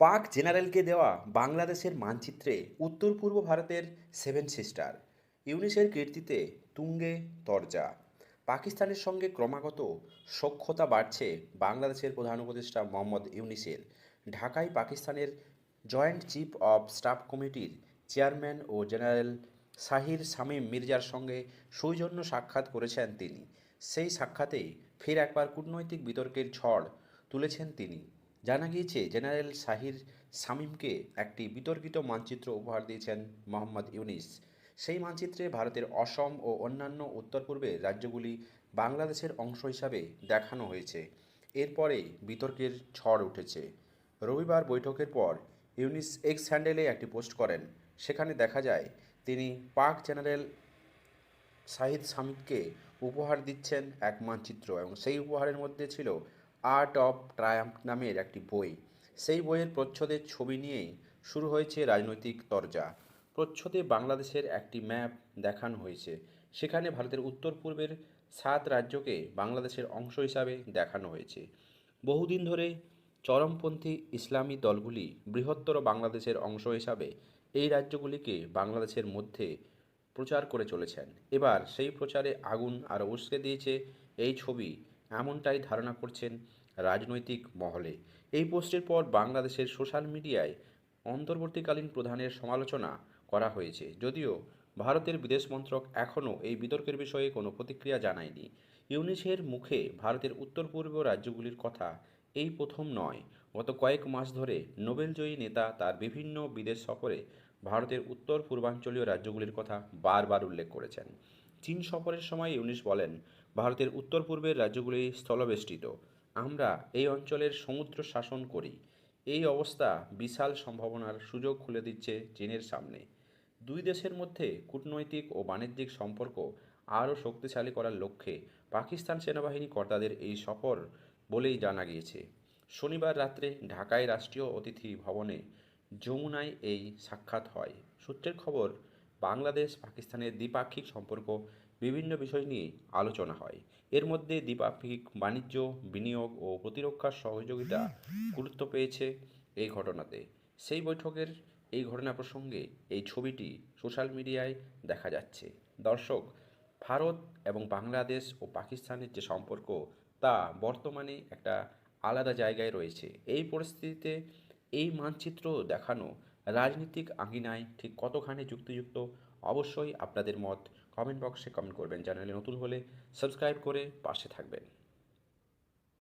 পাক জেনারেলকে দেওয়া বাংলাদেশের মানচিত্রে উত্তর পূর্ব ভারতের সেভেন সিস্টার। ইউনিসের কীর্তিতে তুঙ্গে তরজা। পাকিস্তানের সঙ্গে ক্রমাগত সখ্যতা বাড়ছে বাংলাদেশের প্রধান উপদেষ্টা মোহাম্মদ ইউনিসের। ঢাকায় পাকিস্তানের জয়েন্ট চিফ অব স্টাফ কমিটির চেয়ারম্যান ও জেনারেল সাহির শামীম মির্জার সঙ্গে সৌজন্য সাক্ষাৎ করেছেন তিনি। সেই সাক্ষাতেই ফের একবার কূটনৈতিক বিতর্কের ঝড় তুলেছেন তিনি। জানা গিয়েছে, জেনারেল সাহির শামীমকে একটি বিতর্কিত মানচিত্র উপহার দিয়েছেন মোহাম্মদ ইউনিস। সেই মানচিত্রে ভারতের অসম ও অন্যান্য উত্তর পূর্বের রাজ্যগুলি বাংলাদেশের অংশ হিসাবে দেখানো হয়েছে। এরপরে বিতর্কের ঝড় উঠেছে। রবিবার বৈঠকের পর ইউনিস এক্স হ্যান্ডেলে একটি পোস্ট করেন। সেখানে দেখা যায়, তিনি পাক জেনারেল শাহিদ সামিদকে উপহার দিচ্ছেন এক মানচিত্র এবং সেই উপহারের মধ্যে ছিল আর্ট অফ ট্রায়াম্প নামের একটি বই। সেই বইয়ের প্রচ্ছদের ছবি নিয়েই শুরু হয়েছে রাজনৈতিক তরজা। প্রচ্ছদে বাংলাদেশের একটি ম্যাপ দেখানো হয়েছে। সেখানে ভারতের উত্তর পূর্বের সাত রাজ্যকে বাংলাদেশের অংশ হিসাবে দেখানো হয়েছে। বহুদিন ধরে চরমপন্থী ইসলামী দলগুলি বৃহত্তর বাংলাদেশের অংশ হিসাবে এই রাজ্যগুলিকে বাংলাদেশের মধ্যে প্রচার করে চলেছেন। এবার সেই প্রচারে আগুন আর উস্কে দিয়েছে। এই ছবি এমনটাই ধারণা করছেন রাজনৈতিক মহলে। এই পোস্টের পর বাংলাদেশের সোশ্যাল মিডিয়ায় অন্তর্বর্তীকালীন প্রধানের সমালোচনা করা হয়েছে। যদিও ভারতের বিদেশ মন্ত্রক এখনও এই বিতর্কের বিষয়ে কোনো প্রতিক্রিয়া জানায়নি। ইউনিসের মুখে ভারতের উত্তর পূর্ব রাজ্যগুলির কথা এই প্রথম নয়। গত কয়েক মাস ধরে নোবেলজয়ী নেতা তার বিভিন্ন বিদেশ সফরে ভারতের উত্তর পূর্বাঞ্চলীয় রাজ্যগুলির কথা বারবার উল্লেখ করেছেন। চীন সফরের সময় ইউনিস বলেন, ভারতের উত্তর পূর্বের রাজ্যগুলি স্থলবেষ্টিত। আমরা এই অঞ্চলের সমুদ্র শাসন করি। এই অবস্থা বিশাল সম্ভাবনার সুযোগ খুলে দিচ্ছে চীনের সামনে। দুই দেশের মধ্যে কূটনৈতিক ও বাণিজ্যিক সম্পর্ক আরও শক্তিশালী করার লক্ষ্যে পাকিস্তান সেনাবাহিনী কর্তাদের এই সফর বলেই জানা গিয়েছে। শনিবার রাত্রে ঢাকায় রাষ্ট্রীয় অতিথি ভবনে যমুনায় এই সাক্ষাৎ হয়। সূত্রের খবর বাংলাদেশ পাকিস্তানের দ্বিপাক্ষিক সম্পর্ক বিভিন্ন বিষয় নিয়ে আলোচনা হয়। এর মধ্যে দ্বিপাক্ষিক বাণিজ্য, বিনিয়োগ ও প্রতিরক্ষার সহযোগিতা গুরুত্ব পেয়েছে এই ঘটনাতে। সেই বৈঠকের এই ঘটনা প্রসঙ্গে এই ছবিটি সোশ্যাল মিডিয়ায় দেখা যাচ্ছে। দর্শক, ভারত এবং বাংলাদেশ ও পাকিস্তানের যে সম্পর্ক, তা বর্তমানে একটা আলাদা জায়গায় রয়েছে। এই পরিস্থিতিতে এই মানচিত্র দেখানো রাজনীতিক আঙ্গিনায় ঠিক কতখানি যুক্তিযুক্ত, অবশ্যই আপনাদের মত কমেন্ট বক্সে কমেন্ট করবেন। চ্যানেলে নতুন হলে সাবস্ক্রাইব করে পাশে থাকবেন।